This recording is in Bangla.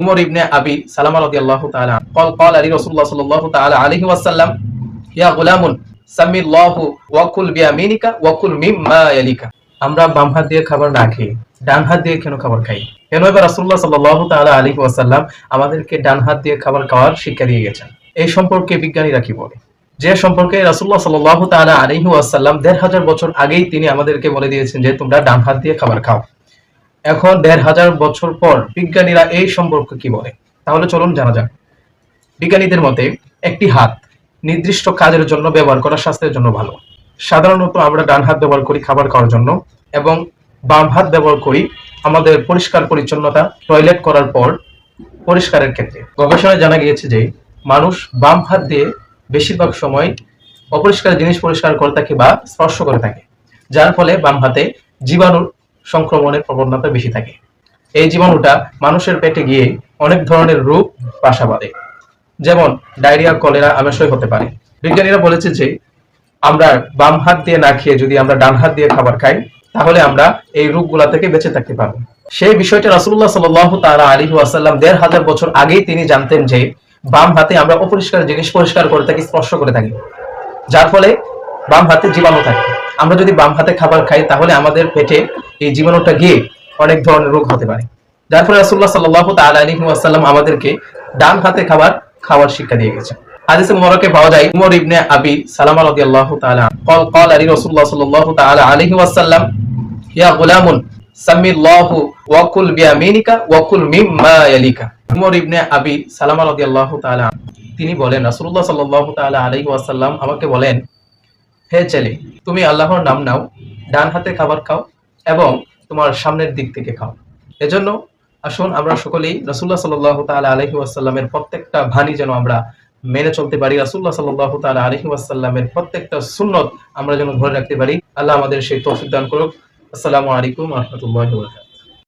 উমর ইবনে আবি তাআলা কল কল আলী রাসূলুল্লাহ সাল্লাল্লাহু তাআলা আলাইহি ওয়াসাল্লাম, ইয়া সামিল্লাহু মিম্মা ইয়ালিকা। আমরা বাম হাত দিয়ে খাবার না ডান হাত দিয়ে কেন খাবার খাই? কেন এবার রাসূলুল্লাহ সাল্লাল্লাহু তাআলা আলাইহি ওয়াসাল্লাম আমাদেরকে ডান হাত দিয়ে খাবার খাওয়ার শিক্ষা দিয়ে গেছেন? এই সম্পর্কে বিজ্ঞানীরা কি বলে? যে সম্পর্কে রাসুল্লাহ সাল্লাহ তালা আলহি দেড় হাজার বছর আগেই তিনি আমাদেরকে বলে দিয়েছেন যে, তোমরা ডান হাত দিয়ে খাবার খাও। এখন দেড় হাজার বছর পর বিজ্ঞানীরা এই সম্পর্কে কি বলে? তাহলে চলুন জানা যাক। বিজ্ঞানীদের মতে, একটি হাত নির্দিষ্ট কাজের জন্য ব্যবহার করা স্বাস্থ্যের জন্য ভালো। সাধারণত আমরা ডান হাত ব্যবহার করি খাবার খাওয়ার জন্য এবং বাম হাত ব্যবহার করি আমাদের পরিষ্কার পরিচ্ছন্নতা, টয়লেট করার পর পরিষ্কারের ক্ষেত্রে। গবেষণায় জানা গিয়েছে যে মানুষ বাম হাত দিয়ে বেশিরভাগ সময় অপরিষ্কার জিনিস পরিষ্কার করে থাকে বা স্পর্শ করে থাকে, যার ফলে বাম হাতে জীবাণুর সংক্রমণের প্রবণতা বেশি থাকে। এই জীবাণুটা মানুষের পেটে গিয়ে অনেক ধরনের রোগ বাসা বাঁধে। যেমন ডায়রিয়া, কলেরা আমাশয় হতে পারে। বিজ্ঞানীরা বলেছে যে, আমরা বাম হাত দিয়ে না খেয়ে যদি আমরা ডান হাত দিয়ে খাবার খাই, তাহলে আমরা এই রোগগুলা থেকে বেঁচে থাকতে পারব। সেই বিষয়টা রাসূলুল্লাহ সাল্লাল্লাহু তাআলা আলাইহি ওয়াসাল্লাম দেড় হাজার বছর আগেই তিনি জানতেন যে, বাম হাতে আমরা অপরিষ্কার জিনিস পরিষ্কার করে থাকি, স্পর্শ করে থাকি। যার ফলে বাম হাতে জীবাণু থাকে। আমরা যদি বাম হাতে খাবার খাই, তাহলে আমাদের পেটে এই জীবাণুটা গিয়ে অনেক ধরনের রোগ হতে পারে। যার ফলে রাসুল্লাহ সাল্লাহ তালী আমাদেরকে ডান হাতে খাবার খাওয়ার শিক্ষা দিয়ে গেছে হাদিসে মোবারকে পাওয়া যায়, উমর ইবনে আবি সালামা রাদিয়াল্লাহু কল কল আলী ওয়াসাল্লাম, ইয়া গুলামুন উমর ইবনে আবি সালামা রাদিয়াল্লাহু তিনি বলেন, রাসূলুল্লাহ সাল্লাল্লাহু তাআলা আলাইহি ওয়াসাল্লাম আমাকে বলেন, হে ছেলে তুমি আল্লাহর নাম নাও, ডান হাতে খাবার খাও এবং তোমার সামনের দিক থেকে খাও। এজন্য আসুন আমরা সকলেই রাসুল্লাহ সাল্লাহ তালা আলহি আসাল্লামের প্রত্যেকটা ভানি যেন আমরা মেনে চলতে পারি রাসুল্লাহ সাল্লাহ তালা আলহি আসাল্লামের প্রত্যেকটা সুন্নত আমরা যেন ধরে রাখতে পারি। আল্লাহ আমাদের সেই তৌফিক দান করুক। আসসালামু আলাইকুম রহমতুল্লাহ